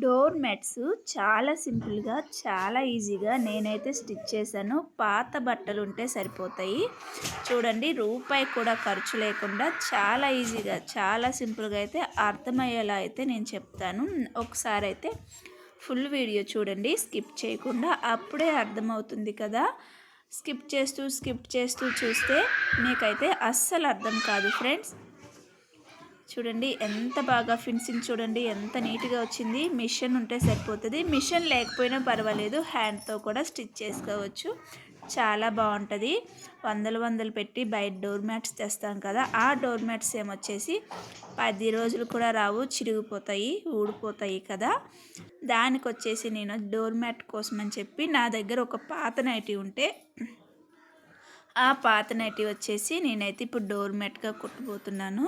Door mats చాలా సింపుల్గా చాలా ఈజీగా నేనైతే స్టిచ్ చేశాను. పాత బట్టలు ఉంటే సరిపోతాయి. చూడండి రూపాయి కూడా ఖర్చు లేకుండా చాలా ఈజీగా చాలా సింపుల్గా అయితే అర్థమయ్యేలా అయితే నేను చెప్తాను. ఒకసారి అయితే ఫుల్ వీడియో చూడండి స్కిప్ చేయకుండా అప్పుడే అర్థమవుతుంది కదా. స్కిప్ చేస్తూ స్కిప్ చేస్తూ చూస్తే మీకైతే అస్సలు అర్థం కాదు ఫ్రెండ్స్. చూడండి ఎంత బాగా ఫిన్సింగ్ చూడండి ఎంత నీట్గా వచ్చింది. మిషన్ ఉంటే సరిపోతుంది. మిషన్ లేకపోయినా పర్వాలేదు హ్యాండ్తో కూడా స్టిచ్ చేసుకోవచ్చు. చాలా బాగుంటుంది. వందలు వందలు పెట్టి బయట డోర్ మ్యాట్స్ తెస్తాం కదా ఆ డోర్ మ్యాట్స్ ఏమొచ్చేసి పది రోజులు కూడా రావు చిరిగిపోతాయి ఊడిపోతాయి కదా. దానికి వచ్చేసి నేను డోర్ మ్యాట్ కోసం అని చెప్పి నా దగ్గర ఒక పాత నైటీ ఉంటే ఆ పాత నైటీ వచ్చేసి నేనైతే ఇప్పుడు డోర్ మ్యాట్గా కుట్టబోతున్నాను.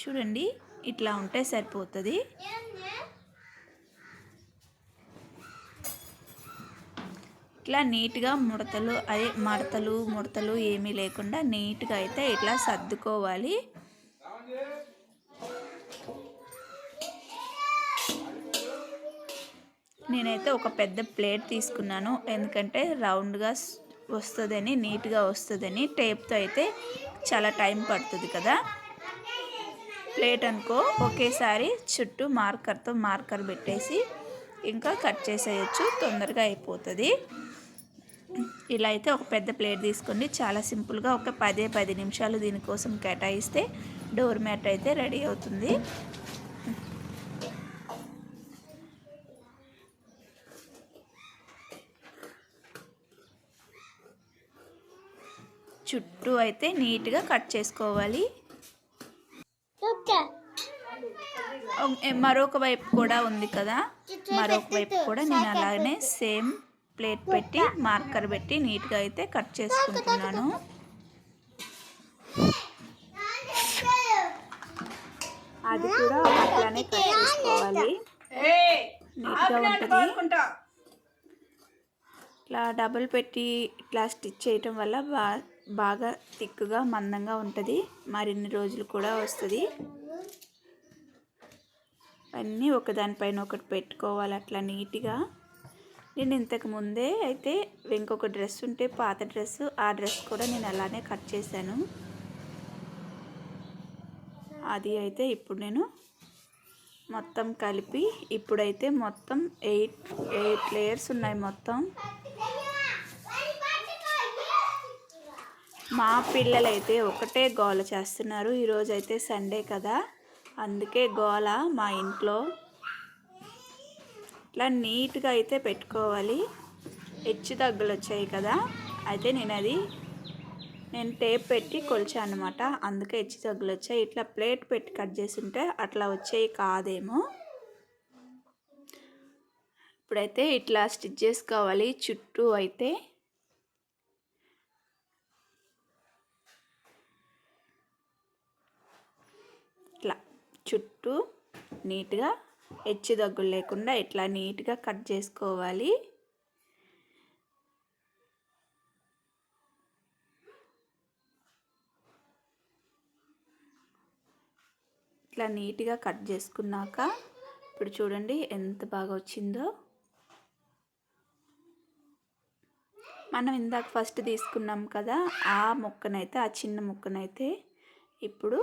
చూడండి ఇట్లా ఉంటే సరిపోతుంది. ఇట్లా నీట్గా ముడతలు అదే మడతలు ముడతలు ఏమీ లేకుండా నీట్గా అయితే ఇట్లా సర్దుకోవాలి. నేనైతే ఒక పెద్ద ప్లేట్ తీసుకున్నాను. ఎందుకంటే రౌండ్గా వస్తుందని నీట్గా వస్తుందని టేప్తో అయితే చాలా టైం పడుతుంది కదా. ప్లేట్ అనుకో ఒకేసారి చుట్టూ మార్కర్తో మార్కర్ పెట్టేసి ఇంకా కట్ చేసేయచ్చు తొందరగా అయిపోతుంది. ఇలా అయితే ఒక పెద్ద ప్లేట్ తీసుకోండి. చాలా సింపుల్గా ఒక పదే పది నిమిషాలు దీనికోసం కేటాయిస్తే డోర్ మ్యాట్ అయితే రెడీ అవుతుంది. చుట్టూ అయితే నీట్గా కట్ చేసుకోవాలి. మరొక వైపు కూడా ఉంది కదా. మరొక వైపు కూడా నేను అలానే సేమ్ ప్లేట్ పెట్టి మార్కర్ పెట్టి నీట్గా అయితే కట్ చేసుకుంటున్నాను. అది కూడా అట్లానే కట్ చేసుకోవాలి. నీట్గా ఉంటుంది. ఇట్లా డబుల్ పెట్టి ఇట్లా స్టిచ్ చేయటం వల్ల బా బాగా థిక్గా మందంగా ఉంటుంది. మరిన్ని రోజులు కూడా వస్తుంది. అన్నీ ఒకదానిపైన ఒకటి పెట్టుకోవాలి అట్లా నీట్గా. నేను ఇంతకు ముందే అయితే ఇంకొక డ్రెస్ ఉంటే పాత డ్రెస్ ఆ డ్రెస్ కూడా నేను అలానే కట్ చేశాను. అది అయితే ఇప్పుడు నేను మొత్తం కలిపి ఇప్పుడైతే మొత్తం ఎయిట్ ఎయిట్ లేయర్స్ ఉన్నాయి మొత్తం. మా పిల్లలైతే ఒకటే గోల చేస్తున్నారు. ఈరోజు అయితే సండే కదా. అందుకే గోల మా ఇంట్లో. ఇట్లా నీట్గా అయితే పెట్టుకోవాలి. హెచ్చు తగ్గులు వచ్చాయి కదా. అయితే నేను అది నేను టేప్ పెట్టి కొలిచాను అనమాట అందుకే హెచ్చు తగ్గులు వచ్చాయి. ఇట్లా ప్లేట్ పెట్టి కట్ చేస్తుంటే అట్లా వచ్చాయి కాదేమో. ఇప్పుడైతే ఇట్లా స్టిచ్ చేసుకోవాలి. చుట్టూ అయితే ఇట్లా చుట్టూ నీట్గా హెచ్చు దగ్గులు లేకుండా ఇట్లా నీట్గా కట్ చేసుకోవాలి. ఇట్లా నీట్గా కట్ చేసుకున్నాక ఇప్పుడు చూడండి ఎంత బాగా వచ్చిందో. మనం ఇందాక ఫస్ట్ తీసుకున్నాం కదా ఆ ముక్కనైతే ఆ చిన్న ముక్కనైతే ఇప్పుడు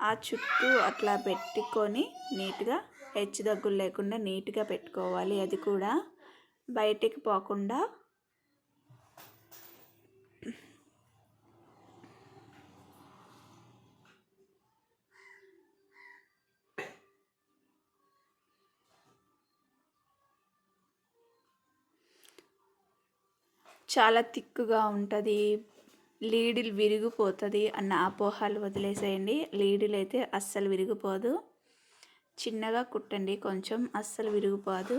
ఆ చుట్టూ అట్లా పెట్టుకొని నీట్గా హెచ్చు దగ్గులు లేకుండా నీట్గా పెట్టుకోవాలి. అది కూడా బయటికి పోకుండా చాలా తిక్కుగా ఉంటుంది. లీడిల్ విరిగిపోతుంది అన్న అపోహాలు వదిలేసేయండి. లీడిల్ అయితే అస్సలు విరిగిపోదు. చిన్నగా కుట్టండి కొంచెం అస్సలు విరిగిపోదు.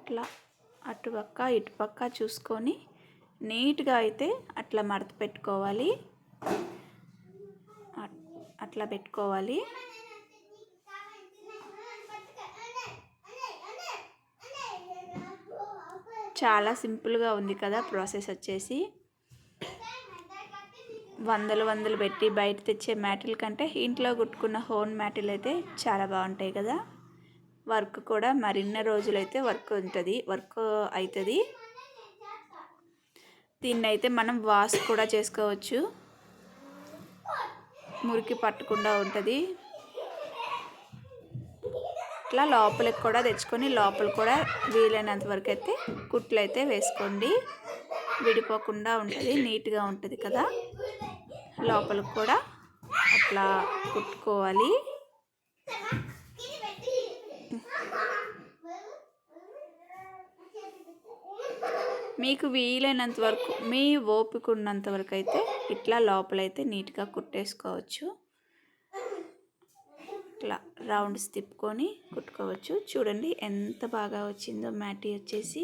అట్లా అటుపక్క ఇటుపక్క చూసుకొని నీట్గా అయితే అట్లా మడత పెట్టుకోవాలి. అట్లా పెట్టుకోవాలి. చాలా సింపుల్గా ఉంది కదా ప్రాసెస్ వచ్చేసి. వందలు వందలు పెట్టి బయట తెచ్చే మ్యాటిల్ కంటే ఇంట్లో కుట్టుకున్న హోమ్ మ్యాటిల్ అయితే చాలా బాగుంటాయి కదా. వర్క్ కూడా మరిన్న రోజులైతే వర్క్ ఉంటుంది వర్క్ అవుతుంది దీన్ని అయితే మనం వాష్ కూడా చేసుకోవచ్చు. మురికి పట్టకుండా ఉంటుంది. ఇట్లా లోపలికి కూడా తెచ్చుకొని లోపల కూడా వీలైనంత వరకు అయితే కుట్లు అయితే వేసుకోండి. విడిపోకుండా ఉంటుంది నీట్గా ఉంటుంది కదా. లోపలికి కూడా అట్లా కుట్టుకోవాలి. మీకు వీలైనంత వరకు మీ ఓపిక ఉన్నంత వరకు అయితే ఇట్లా లోపలైతే నీట్గా కుట్టేసుకోవచ్చు. ఇట్లా రౌండ్స్ తిప్పుకొని కుట్టుకోవచ్చు. చూడండి ఎంత బాగా వచ్చిందో మ్యాటీ వచ్చేసి.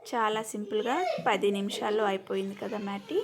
చాలా సింపుల్గా పది నిమిషాల్లో అయిపోయింది కదా మ్యాటీ.